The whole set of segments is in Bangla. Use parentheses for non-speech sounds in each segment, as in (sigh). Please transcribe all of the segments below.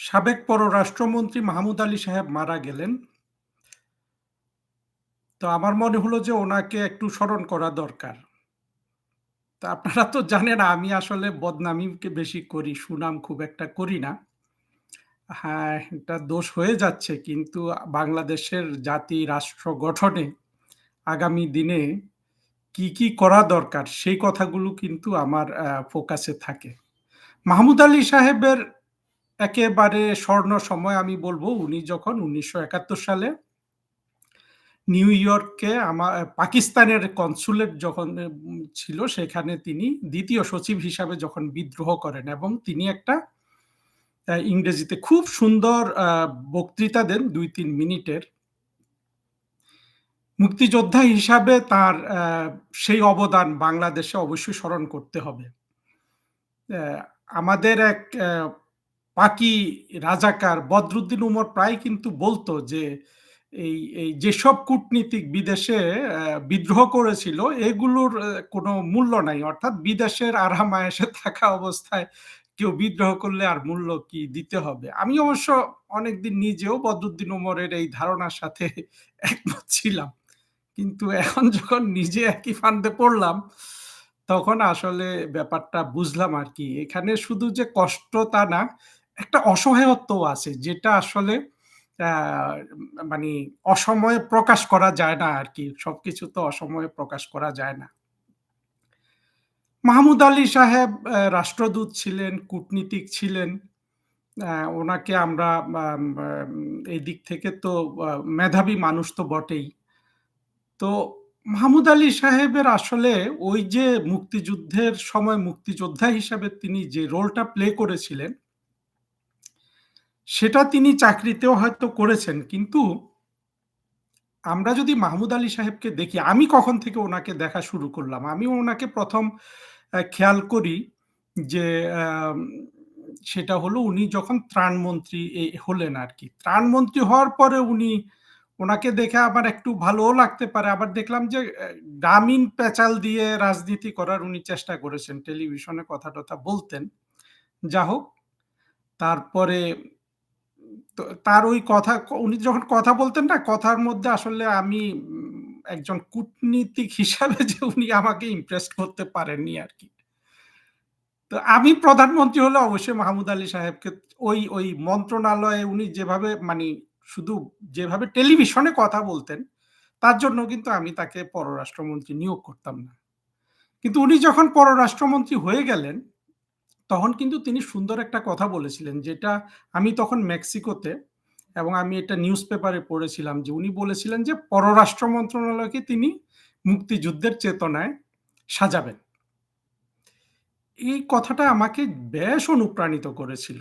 সাবেক পররাষ্ট্রমন্ত্রী মাহমুদ আলী সাহেব মারা গেলেন। তো আমার মনে হলো যে ওনাকে একটু স্মরণ করা দরকার। তো আপনারা তো জানেন আমি আসলে বদনামিকে বেশি করি, সুনাম খুব একটা করি না। হ্যাঁ, এটা দোষ হয়ে যাচ্ছে কিন্তু বাংলাদেশের জাতি রাষ্ট্র গঠনে আগামী দিনে কি, কি করা দরকার সেই কথাগুলো কিন্তু আমার ফোকাসে থাকে। মাহমুদ আলী সাহেবের একেবারে স্বর্ণ সময় আমি বলব, উনি যখন ১৯৭১ সালে নিউ ইয়র্কে আমার পাকিস্তানের কনসুলেট যখন ছিল, সেখানে তিনি দ্বিতীয় সচিব হিসাবে যখন বিদ্রোহ করেন এবং তিনি একটা ইংরেজিতে খুব সুন্দর বক্তৃতা দেন ২-৩ মিনিটের। মুক্তিযোদ্ধা হিসাবে তার সেই অবদান বাংলাদেশে অবশ্যই স্মরণ করতে হবে। আমাদের এক পাকি রাজাকার বদরুদ্দিন উমর প্রায় কিন্তু বলতো যে, এই, এই যেসব কূটনীতিক বিদেশে বিদ্রোহ করেছিল এগুলোর কোনো মূল্য নাই। অর্থাৎ বিদেশের আরাম-আয়েশে থাকা অবস্থায় কেউ বিদ্রোহ করলে আর মূল্য কি দিতে হবে। আমি অবশ্য অনেকদিন নিজেও বদরুদ্দিন উমরের এই ধারণার সাথে একমত ছিলাম। কিন্তু এখন যখন নিজে একই ফান্দে পড়লাম, তখন আসলে ব্যাপারটা বুঝলাম আর কি এখানে শুধু যে কষ্ট তা না, একটা অসহায়ত্বও আছে যেটা আসলে মানে অসময়ে প্রকাশ করা যায় না আরকি। সবকিছু তো অসময়ে প্রকাশ করা যায় না। মাহমুদ আলী সাহেব রাষ্ট্রদূত ছিলেন, কূটনীতিক ছিলেন। ওনাকে আমরা আম আম এই দিক থেকে তো মেধাবী মানুষ তো বটেই। তো মাহমুদ আলী সাহেবের আসলে ওই যে মুক্তিযুদ্ধের সময় মুক্তিযোদ্ধা হিসাবে তিনি যে রোলটা প্লে করেছিলেন সেটা তিনি চাকরিতেও হয়তো করেছেন। কিন্তু আমরা যদি মাহমুদ আলী সাহেবকে দেখি, আমি কখন থেকে ওনাকে দেখা শুরু করলাম? আমি ওনাকে প্রথম খেয়াল করি যে সেটা হলো উনি যখন ত্রাণমন্ত্রী হলেন আরকি। ত্রাণমন্ত্রী হওয়ার পরে উনি ওনাকে দেখে আমার একটু ভালোও লাগতে পারে। আবার দেখলাম যে গ্রামীণ পেঁচাল দিয়ে রাজনীতি করার উনি চেষ্টা করেছেন। টেলিভিশনে কথা-টথা বলতেন। যা হোক, তারপরে তো তার ওই কথা উনি যখন কথা বলতেন না, কথার মধ্যে আসলে আমি একজন কূটনীতিক হিসাবে যে উনি আমাকে ইমপ্রেস করতে পারেননি আর কি তো আমি প্রধানমন্ত্রী হলে অবশ্যই মাহমুদ আলী সাহেবকে ওই, ওই মন্ত্রণালয়ে উনি যেভাবে মানে শুধু যেভাবে টেলিভিশনে কথা বলতেন, তার জন্য কিন্তু আমি তাকে পররাষ্ট্রমন্ত্রী নিয়োগ করতাম না। কিন্তু উনি যখন পররাষ্ট্রমন্ত্রী হয়ে গেলেন, তখন কিন্তু তিনি সুন্দর একটা কথা বলেছিলেন, যেটা আমি তখন মেক্সিকোতে এবং আমি এটা নিউজ পেপারে পড়েছিলাম যে উনি বলেছিলেন যে পররাষ্ট্র মন্ত্রণালয়কে তিনি মুক্তিযুদ্ধের চেতনায় সাজাবেন। এই কথাটা আমাকে বেশ অনুপ্রাণিত করেছিল।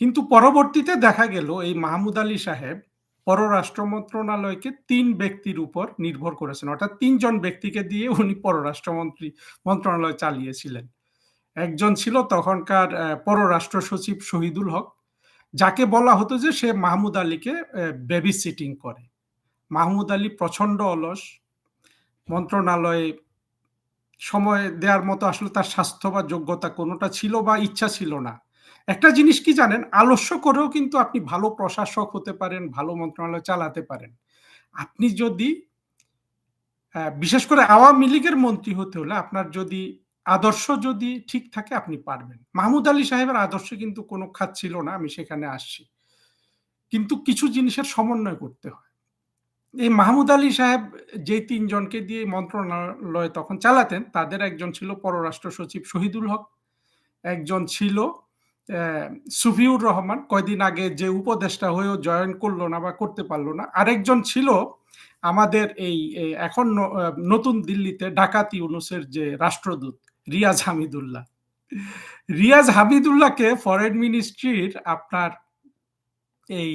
কিন্তু পরবর্তীতে দেখা গেল এই মাহমুদ আলী সাহেব পররাষ্ট্র মন্ত্রণালয়কে ৩ ব্যক্তির উপর নির্ভর করেছেন। অর্থাৎ তিনজন ব্যক্তিকে দিয়ে উনি পররাষ্ট্রমন্ত্রী মন্ত্রণালয় চালিয়েছিলেন। একজন ছিল তখনকার পররাষ্ট্র সচিব শহীদুল হক, যাকে বলা হতো যে সে মাহমুদ আলীকে বেবি সিটিং করে। মাহমুদ আলী প্রচণ্ড অলস। মন্ত্রণালয়ে সময় দেওয়ার মতো আসলে তার স্বাস্থ্য বা যোগ্যতা কোনোটা ছিল বা ইচ্ছা ছিল না। একটা জিনিস কি জানেন? আলস্য করেও কিন্তু আপনি ভালো প্রশাসক হতে পারেন, ভালো মন্ত্রণালয় চালাতে পারেন। আপনি যদি বিশেষ করে আওয়ামী লীগের মন্ত্রী হতে হলে আপনার যদি আদর্শ যদি ঠিক থাকে আপনি পারবেন। মাহমুদ আলী সাহেবের আদর্শ কিন্তু কোনো খাত ছিল না, আমি সেখানে আসছি। কিন্তু কিছু জিনিসের সমন্বয় করতে হয়। এই মাহমুদ আলী সাহেব যে তিনজনকে দিয়ে মন্ত্রণালয় তখন চালাতেন, তাদের একজন ছিল পররাষ্ট্র সচিব শহীদুল হক, একজন ছিল সুফিউর রহমান, কয়দিন আগে যে উপদেষ্টা হয়েও জয়েন করল না বা করতে পারল না। আরেকজন ছিল আমাদের এই এখন নতুন দিল্লিতে ডাকাত ইউনুসের যে রাষ্ট্রদূত রিয়াজ হামিদুল্লাহ। রিয়াজ হামিদুল্লাহকে ফরেন মিনিস্ট্রির আপনার এই,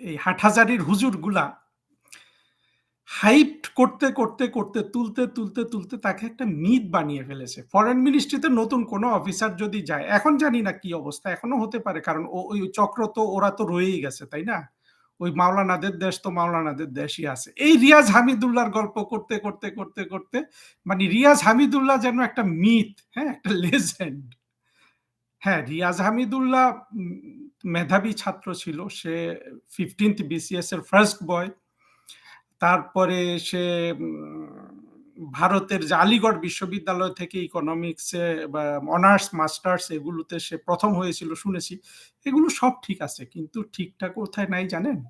এই হাটহাজারীর হুজুরগুলা হাইপড করতে, করতে, করতে, তুলতে, তুলতে, তুলতে তাকে একটা মিথ বানিয়ে ফেলেছে। ফরেন মিনিস্ট্রিতে নতুন কোনো অফিসার যদি যায়, এখন জানি না কি অবস্থা, এখনও হতে পারে কারণ ওই চক্র তো ওরা তো রয়েই গেছে, তাই না? ওই মাওলানাদের দেশ তো মাওলানাদের দেশই আছে। এই রিয়াজ হামিদুল্লাহর গল্প করতে, করতে, করতে, করতে মানে রিয়াজ হামিদুল্লাহ যেন একটা মিথ, হ্যাঁ? একটা লেজেন্ড। হ্যাঁ, রিয়াজ হামিদুল্লাহ মেধাবী ছাত্র ছিল। সে 15th বিসিএস এর ফার্স্ট বয়। তারপরে সে ভারতের যে আলীগড় বিশ্ববিদ্যালয় থেকে ইকোনমিক্সে বা অনার্স, মাস্টার্স এগুলোতে সে প্রথম হয়েছিল শুনেছি। এগুলো সব ঠিক আছে। কিন্তু ঠিকটা কোথায় নাই জানেন?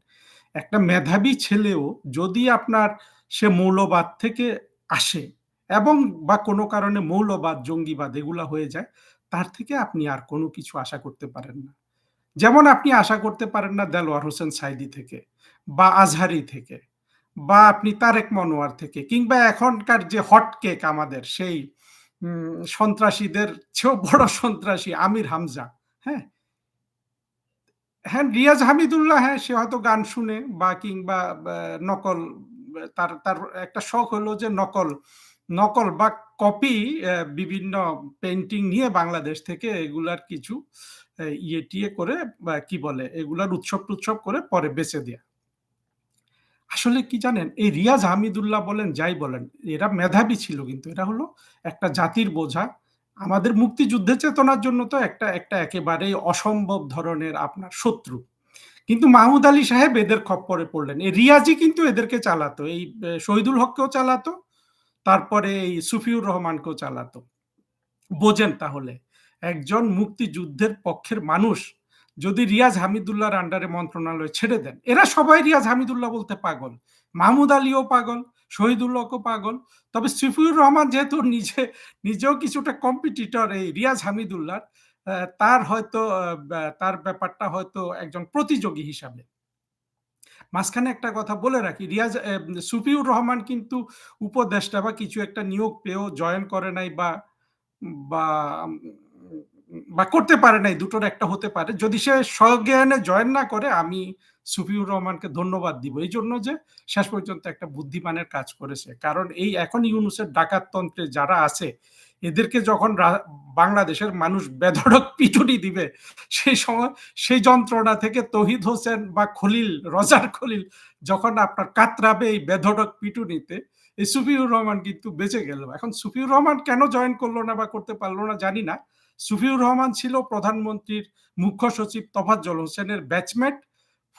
একটা মেধাবী ছেলেও যদি আপনার সে মৌলবাদ থেকে আসে এবং বা কোনো কারণে মৌলবাদ, জঙ্গিবাদ এগুলা হয়ে যায়, তার থেকে আপনি আর কোনো কিছু আশা করতে পারেন না। যেমন আপনি আশা করতে পারেন না দেলোয়ার হোসেন সাঈদী থেকে বা আজহারি থেকে বা আপনি তারেক মনোয়ার থেকে কিংবা এখনকার যে হট কেক আমাদের সেই সন্ত্রাসীদের চেয়েও বড় সন্ত্রাসী আমির হামজা, হ্যাঁ? হ্যাঁ, রিয়াজ হামিদুল্লাহ হ্যাঁ, সে হয়তো গান শুনে বা কিংবা নকল তার তার একটা শখ হলো যে নকল, নকল বা কপি বিভিন্ন পেন্টিং নিয়ে বাংলাদেশ থেকে এগুলার কিছু ইয়ে-টিয়ে করে বা কি বলে এগুলার উৎসব-টুৎসব করে পরে বেচে দেয়া। আসলে কি জানেন? এই রিয়াজ হামিদুল্লাহ বলেন, যাই বলেন, এরা মেধাবী ছিল কিন্তু এরা হলো একটা জাতির বোঝা। আমাদের মুক্তিযুদ্ধের চেতনার জন্য তো একটা একটা একেবারেই অসম্ভব ধরনের আপনার শত্রু। কিন্তু মাহমুদ আলী সাহেব এদের খপ্পরে পড়লেন। এই রিয়াজই কিন্তু এদেরকে চালাতো। এই শহীদুল হককেও চালাতো, তারপরে এই সুফিউর রহমানকেও চালাতো। বোঝেন তাহলে, একজন মুক্তিযুদ্ধের পক্ষের মানুষ যদি রিয়াজ হামিদুল্লাহর আন্ডারে মন্ত্রণালয় ছেড়ে দেন, এরা সবাই রিয়াজ হামিদুল্লাহ বলতে পাগল। মাহমুদ আলীও পাগল, শহীদুল হকও পাগল। তবে সিফিউর রহমান যেহেতু নিজে নিজেও কিছুটা কম্পিটিটর এই রিয়াজ হামিদুল্লাহর, তার হয়তো তার ব্যাপারটা হয়তো একজন প্রতিযোগী হিসাবে। মাঝখানে একটা কথা বলে রাখি, রিয়াজ সুফিউর রহমান কিন্তু উপদেষ্টা বা কিছু একটা নিয়োগ পেয়েও জয়েন করে নাই বা বা বা করতে পারে নাই, দুটোর একটা হতে পারে। যদি সে স্বজ্ঞানে জয়েন না করে আমি সুফিউর রহমানকে ধন্যবাদ দিব। এই জন্য যে শেষ পর্যন্ত একটা বুদ্ধিমানের কাজ করেছে। কারণ এই এখন ইউনূসের ডাকাততন্ত্রে যারা আছে, এদেরকে যখন বাংলাদেশের মানুষ বেধড়ক পিটুনি দিবে, সেই সময় সেই যন্ত্রণা থেকে তহিদ হোসেন বা খলিল, রজার খলিল যখন আপনার কাতরাবে এই বেধড়ক পিটুনিতে, এই সুফিউর রহমান কিন্তু বেঁচে গেল। এখন সুফিউর রহমান কেন জয়েন করল না বা করতে পারল না জানি না। সুফিউর রহমান ছিল প্রধানমন্ত্রীর মুখ্য সচিব তোফাজ্জল হোসেনের ব্যাচমেট।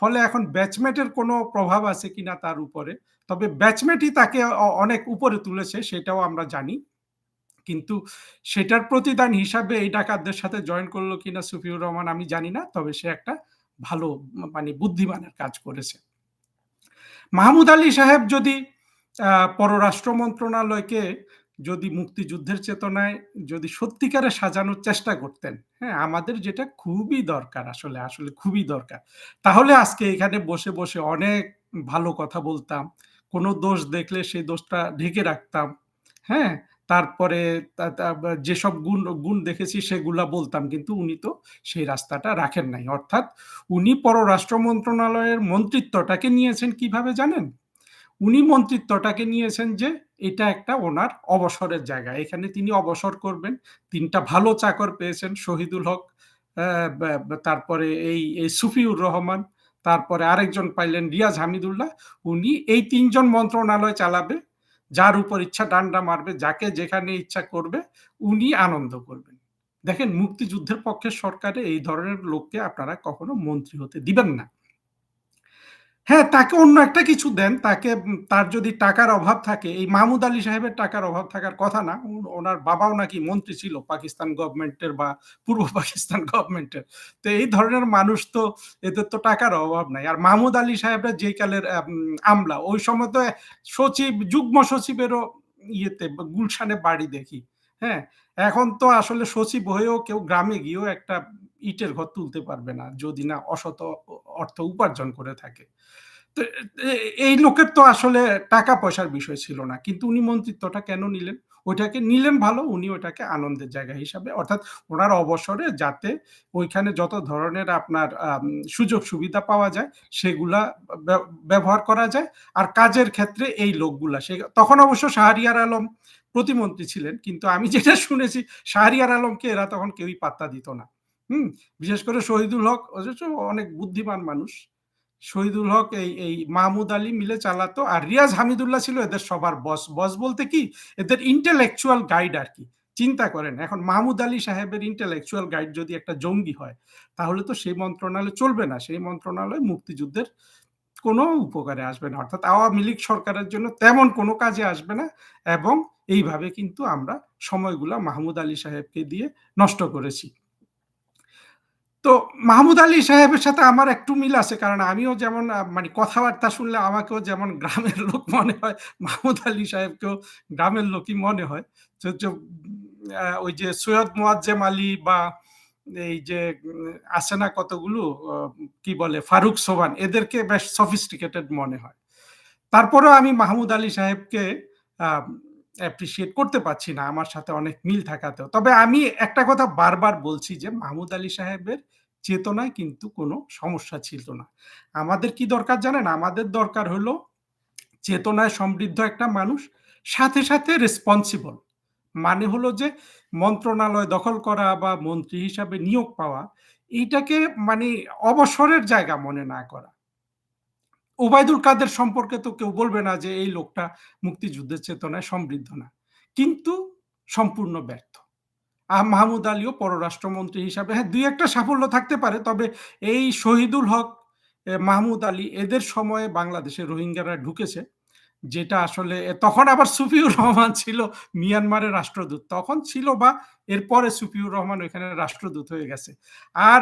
ফলে এখন ব্যাচমেটের কোনো প্রভাব আছে কিনা তার উপরে। তবে ব্যাচমেটই তাকে অনেক উপরে তুলেছে, সেটাও আমরা জানি। কিন্তু সেটার প্রতিদান হিসাবে এই ডাকাতদের সাথে জয়েন করল কিনা সুফিউর রহমান আমি জানি না। তবে সে একটা ভালো মানে বুদ্ধিমানের কাজ করেছে। মাহমুদ আলী সাহেব যদি পররাষ্ট্র মন্ত্রণালয়কে যদি মুক্তিযুদ্ধের চেতনায় যদি সত্যিকারে সাজানোর চেষ্টা করতেন, হ্যাঁ? আমাদের যেটা খুবই দরকার আসলে, আসলে খুবই দরকার। তাহলে আজকে এখানে বসে, বসে অনেক ভালো কথা বলতাম। কোনো দোষ দেখলে সেই দোষটা ঢেকে রাখতাম, হ্যাঁ? তারপরে যেসব গুণ গুণ দেখেছি সেগুলা বলতাম। কিন্তু উনি তো সেই রাস্তাটা রাখেন নাই। অর্থাৎ উনি পররাষ্ট্র মন্ত্রণালয়ের মন্ত্রিত্বটাকে নিয়েছেন কীভাবে জানেন? উনি মন্ত্রিত্বটাকে নিয়েছেন যে এটা একটা ওনার অবসরের জায়গা। এখানে তিনি অবসর করবেন। তিনটা ভালো চাকর পেয়েছেন শহীদুল হক, তারপরে এই এই সুফিউর রহমান, তারপরে আরেকজন পাইলেন রিয়াজ হামিদুল্লাহ। উনি এই তিনজন মন্ত্রণালয় চালাবে। যার উপর ইচ্ছা ডান্ডা মারবে, যাকে যেখানে ইচ্ছা করবে, উনি আনন্দ করবেন। দেখেন মুক্তিযুদ্ধের পক্ষে সরকারে এই ধরনের লোককে আপনারা কখনো মন্ত্রী হতে দিবেন না। হ্যাঁ, তাকে অন্য একটা কিছু দেন। তাকে তার যদি টাকার অভাব থাকে, এই মাহমুদ আলী সাহেবের টাকার অভাব থাকার কথা না। ওনার বাবাও নাকি মন্ত্রী ছিল পাকিস্তান গভর্নমেন্টের বা পূর্ব (laughs) পাকিস্তান গভর্নমেন্টের। তো এই ধরনের মানুষ তো এদের তো টাকার অভাব নাই। আর মাহমুদ আলী সাহেবরা যে কালের আমলা, ওই সময় তো সচিব, যুগ্ম সচিবেরও ইয়েতে গুলশানে বাড়ি দেখি, হ্যাঁ? এখন তো আসলে সচিব হয়েও কেউ গ্রামে গিয়েও একটা ইটের ঘর তুলতে পারবে না, যদি না অসৎ অ অর্থ উপার্জন করে থাকে। তো এই লোকের তো আসলে টাকা-পয়সার বিষয় ছিল না। কিন্তু উনি মন্ত্রিত্বটা কেন নিলেন? ওইটাকে নিলেন ভালো, উনি ওটাকে আনন্দের জায়গা হিসাবে অর্থাৎ উনার অবসরে যাতে ওইখানে যত ধরনের আপনার সুযোগ সুবিধা পাওয়া যায়, সেগুলা ব্যা ব্যবহার করা যায়। আর কাজের ক্ষেত্রে এই লোকগুলা সে তখন অবশ্য শাহরিয়ার আলম প্রতিমন্ত্রী ছিলেন। কিন্তু আমি যেটা শুনেছি শাহরিয়ার আলমকে এরা তখন কেউই পাত্তা দিত না। হুম? বিশেষ করে শহীদুল হক, অথচ অনেক বুদ্ধিমান মানুষ। শহীদুল হক এই এই মাহমুদ আলী মিলে চালাতো। আর রিয়াজ হামিদুল্লাহ ছিল এদের সবার বস। বস বলতে কি? এদের ইন্টেলেকচুয়াল গাইড আর কি চিন্তা করেন, এখন মাহমুদ আলী সাহেবের ইন্টেলেকচুয়াল গাইড যদি একটা জঙ্গি হয়, তাহলে তো সেই মন্ত্রণালয় চলবে না সেই মন্ত্রণালয় মুক্তিযুদ্ধের কোনো উপকারে আসবে না অর্থাৎ আওয়ামী লীগ সরকারের জন্য তেমন কোনো কাজে আসবে না, এবং এইভাবে কিন্তু আমরা সময়গুলা মাহমুদ আলী সাহেবকে দিয়ে নষ্ট করেছি তো মাহমুদ আলী সাহেবের সাথে আমার একটু মিল আছে, কারণ আমিও যেমন মানে কথাবার্তা শুনলে আমাকেও যেমন গ্রামের লোক মনে হয়, মাহমুদ আলী সাহেবকেও গ্রামের লোকই মনে হয়। ওই যে সৈয়দ মোয়াজ্জেম আলী বা এই যে আছে না কতগুলো কি বলে, ফারুক সোবান এদেরকে বেশ সফিস্টিকেটেড মনে হয়। তারপরেও আমি মাহমুদ আলী সাহেবকে অ্যাপ্রিসিয়েট করতে পারছি না, আমার সাথে অনেক মিল থাকাতেও। তবে আমি একটা কথা বারবার বলছি যে, মাহমুদ আলী সাহেবের চেতনায় কিন্তু কোনো সমস্যা ছিল না। আমাদের কি দরকার জানেন? আমাদের দরকার হলো চেতনায় সমৃদ্ধ একটা মানুষ, সাথে সাথে রেসপন্সিবল মানে হলো যে, মন্ত্রণালয় দখল করা বা মন্ত্রী হিসাবে নিয়োগ পাওয়া, এইটাকে মানে অবসরের জায়গা মনে না করা। ওবায়দুল কাদের সম্পর্কে তো কেউ বলবে না যে এই লোকটা মুক্তিযুদ্ধের চেতনায় সমৃদ্ধ না। কিন্তু সম্পূর্ণ ব্যর্থ। আহ মাহমুদ আলীও পররাষ্ট্রমন্ত্রী হিসাবে হ্যাঁ দুই একটা সাফল্য থাকতে পারে, তবে এই শহীদুল হক মাহমুদ আলী এদের সময়ে বাংলাদেশে রোহিঙ্গারা ঢুকেছে। যেটা আসলে তখন আবার সুফিউর রহমান ছিল মিয়ানমারের রাষ্ট্রদূত। তখন ছিল বা এরপরে সুফিউর রহমান ওইখানে রাষ্ট্রদূত হয়ে গেছে। আর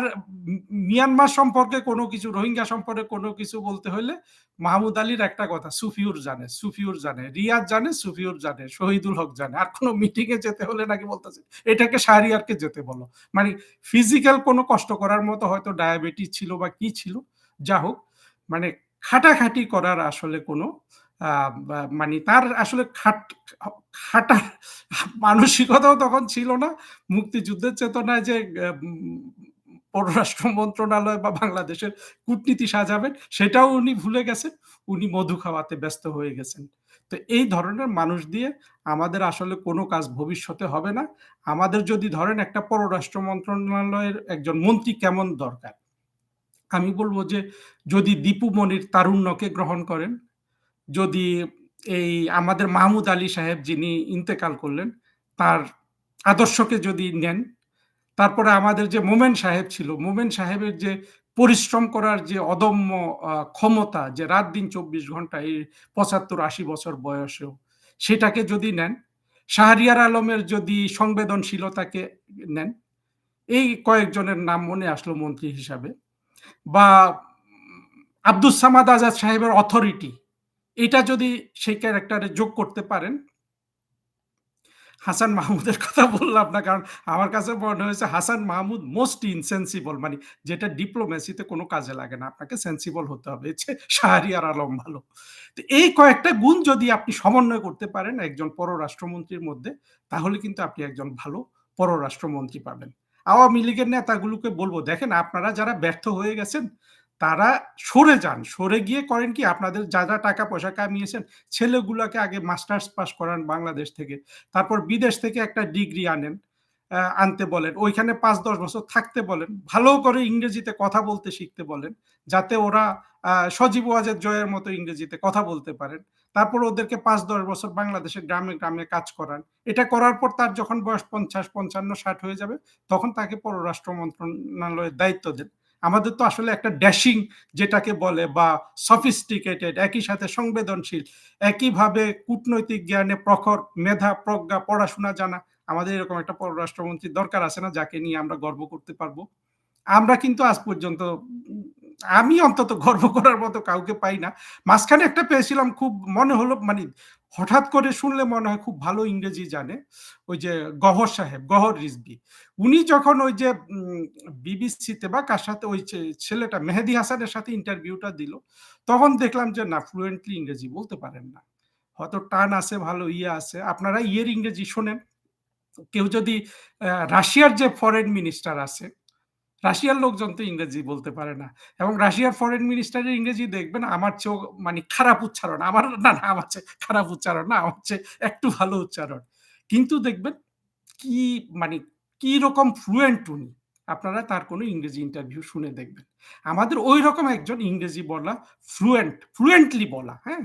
মিয়ানমার সম্পর্কে কোনো কিছু, রোহিঙ্গা সম্পর্কে কোনো কিছু বলতে হলে মাহমুদ আলীর একটা কথা, সুফিউর জানে সুফিউর জানে রিয়াদ জানে, সুফিউর জানে, শহীদুল হক জানে। আর কোনো মিটিংয়ে যেতে হলে নাকি বলতেছে, এটাকে শাহরিয়ারকে যেতে বলো। মানে ফিজিক্যাল কোনো কষ্ট করার মতো হয়তো ডায়াবেটিস ছিল বা কি ছিল যা হোক মানে খাটাখাটি করার আসলে কোনো মানে তার আসলে খাট, খাটার মানসিকতাও তখন ছিল না। মুক্তিযুদ্ধের চেতনায় যে পররাষ্ট্র মন্ত্রণালয় বা বাংলাদেশের কূটনীতি সাজাবেন, সেটাও উনি ভুলে গেছেন। উনি মধু খাওয়াতে ব্যস্ত হয়ে গেছেন। তো এই ধরনের মানুষ দিয়ে আমাদের আসলে কোনো কাজ ভবিষ্যতে হবে না। আমাদের যদি ধরেন একটা পররাষ্ট্র মন্ত্রণালয়ের একজন মন্ত্রী কেমন দরকার? আমি বলব যে, যদি দীপু মনির তারুণ্যকে গ্রহণ করেন যদি এই আমাদের মাহমুদ আলী সাহেব যিনি ইন্তেকাল করলেন, তার আদর্শকে যদি নেন, তারপরে আমাদের যে মোমেন সাহেব ছিল, মোমেন সাহেবের যে পরিশ্রম করার যে অদম্য ক্ষমতা, যে রাত দিন চব্বিশ ঘণ্টা এই পঁচাত্তর আশি বছর বয়সেও, সেটাকে যদি নেন, শাহরিয়ার আলমের যদি সংবেদনশীলতাকে নেন, এই কয়েকজনের নাম মনে আসলো মন্ত্রী হিসাবে, বা আব্দুস সামাদ আজাদ সাহেবের অথরিটি এটা যদি সেই ক্যারেক্টারে যোগ করতে পারেন, হাসান মাহমুদের কথা বললাম না, কারণ আমার কাছে মনে হয়েছে হাসান মাহমুদ মোস্ট ইনসেন্সিবল মানে যেটা ডিপ্লোমেসিতে কোনো কাজে লাগে না, আপনাকে সেন্সিবল হতে হবে। হচ্ছে শাহরিয়ার আলম ভালো। তো এই কয়েকটা গুণ যদি আপনি সমন্বয় করতে পারেন একজন পররাষ্ট্রমন্ত্রীর মধ্যে, তাহলে কিন্তু আপনি একজন ভালো পররাষ্ট্রমন্ত্রী পাবেন। আওয়ামী লীগের নেতাগুলোকে বলব, দেখেন আপনারা যারা ব্যর্থ হয়ে গেছেন তারা সরে যান। সরে গিয়ে করেন কি, আপনাদের যা যা টাকা, পয়সা কামিয়েছেন, ছেলেগুলোকে আগে মাস্টার্স পাস করান বাংলাদেশ থেকে। তারপর বিদেশ থেকে একটা ডিগ্রি আনেন আনতে বলেন। ওইখানে পাঁচ, দশ বছর থাকতে বলেন। ভালো করে ইংরেজিতে কথা বলতে শিখতে বলেন, যাতে ওরা সজীব ওয়াজের জয়ের মতো ইংরেজিতে কথা বলতে পারেন। তারপর ওদেরকে পাঁচ, দশ বছর বাংলাদেশের গ্রামে গ্রামে কাজ করান। এটা করার পর তার যখন বয়স পঞ্চাশ, পঞ্চান্ন, ষাট হয়ে যাবে, তখন তাকে পররাষ্ট্র মন্ত্রণালয়ের দায়িত্ব দেন। আমাদের তো আসলে একটা ড্যাশিং যেটাকে বলে বা সফিস্টিকেটেড একই সাথে সংবেদনশীল, একইভাবে কূটনৈতিক জ্ঞানে প্রখর মেধা, প্রজ্ঞা, পড়াশোনা জানা। আমাদের এরকম একটা পররাষ্ট্রমন্ত্রীর দরকার আছে না, যাকে নিয়ে আমরা গর্ব করতে পারব। আমরা কিন্তু আজ পর্যন্ত, আমি অন্তত গর্ব করার মতো কাউকে পাই না। মাঝখানে একটা পেয়েছিলাম, খুব মনে হলো মানে হঠাৎ করে শুনলে মনে হয় খুব ভালো ইংরেজি জানে, ওই যে গহর সাহেব, গহর রিজবি উনি যখন ওই যে বিবিসিতে বা কার সাথে ওই ছেলেটা মেহেদি হাসানের সাথে ইন্টারভিউটা দিল, তখন দেখলাম যে না ফ্লুয়েন্টলি ইংরেজি বলতে পারেন না। হয়তো টান আছে, ভালো ইয়ে আছে। আপনারা ইয়ের ইংরেজি শোনেন। কেউ যদি রাশিয়ার যে ফরেন মিনিস্টার আছে রাশিয়ার লোকজন তো ইংরেজি বলতে পারে না। এবং রাশিয়ার ফরেন মিনিস্টারের ইংরেজি দেখবেন, আমার চেয়েও মানে খারাপ উচ্চারণ। আমার না না, আমার চেয়ে খারাপ উচ্চারণ না, আমার চেয়ে একটু ভালো উচ্চারণ। কিন্তু দেখবেন কি মানে কি রকম ফ্লুয়েন্ট উনি, আপনারা তার কোনো ইংরেজি ইন্টারভিউ শুনে দেখবেন। আমাদের ওই রকম একজন ইংরেজি বলা ফ্লুয়েন্ট ফ্লুয়েন্টলি বলা হ্যাঁ?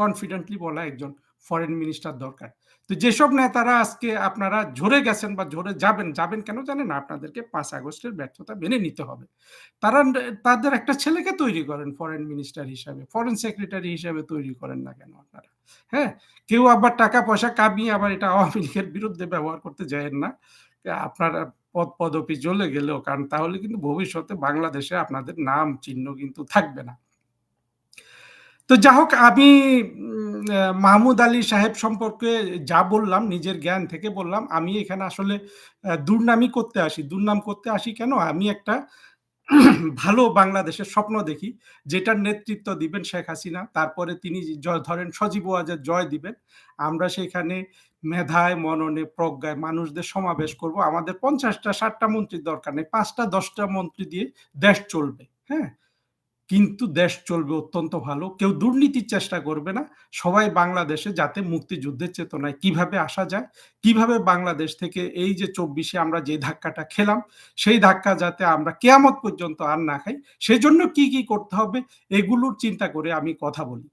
কনফিডেন্টলি বলা একজন ফরেন মিনিস্টার দরকার। তো যেসব নেতারা আজকে আপনারা ঝরে গেছেন বা ঝরে যাবেন, যাবেন কেন জানেন? আপনাদেরকে পাঁচ আগস্টের ব্যর্থতা মেনে নিতে হবে। তারা তাদের একটা ছেলেকে তৈরি করেন ফরেন মিনিস্টার হিসাবে, ফরেন সেক্রেটারি হিসাবে তৈরি করেন না কেন আপনারা? হ্যাঁ? কেউ আবার টাকা-পয়সা কামিয়ে আবার এটা আওয়ামী লীগের বিরুদ্ধে ব্যবহার করতে যায়েন না। আপনারা পদ-পদবি জ্বলে গেলেও কারণ তাহলে কিন্তু ভবিষ্যতে বাংলাদেশে আপনাদের নাম চিহ্ন কিন্তু থাকবে না। তো যা হোক আমি মাহমুদ আলী সাহেব সম্পর্কে যা বললাম নিজের জ্ঞান থেকে বললাম। আমি এখানে আসলে দুর্নামই করতে আসি দুর্নাম করতে আসি কেন? আমি একটা (clears throat) ভালো বাংলাদেশের স্বপ্ন দেখি। যেটার নেতৃত্ব দিবেন শেখ হাসিনা। তারপরে তিনি ধরেন সজীব ওয়াজেদ জয় দিবেন। আমরা সেখানে মেধায়, মননে, প্রজ্ঞায় মানুষদের সমাবেশ করব। আমাদের পঞ্চাশটা ষাটটা মন্ত্রীর দরকার নেই। পাঁচটা দশটা মন্ত্রী দিয়ে দেশ চলবে। হ্যাঁ? কিন্তু দেশ চলবে অত্যন্ত ভালো। কেউ দুর্নীতির চেষ্টা করবে না। সবাই বাংলাদেশে যাতে মুক্তিযুদ্ধের চেতনায় কীভাবে আসা যায়, কীভাবে বাংলাদেশ থেকে এই যে চব্বিশে আমরা যে ধাক্কাটা খেলাম, সেই ধাক্কা যাতে আমরা কেয়ামত পর্যন্ত আর না খাই, সেজন্য কি, কি করতে হবে এগুলোর চিন্তা করে আমি কথা বলি।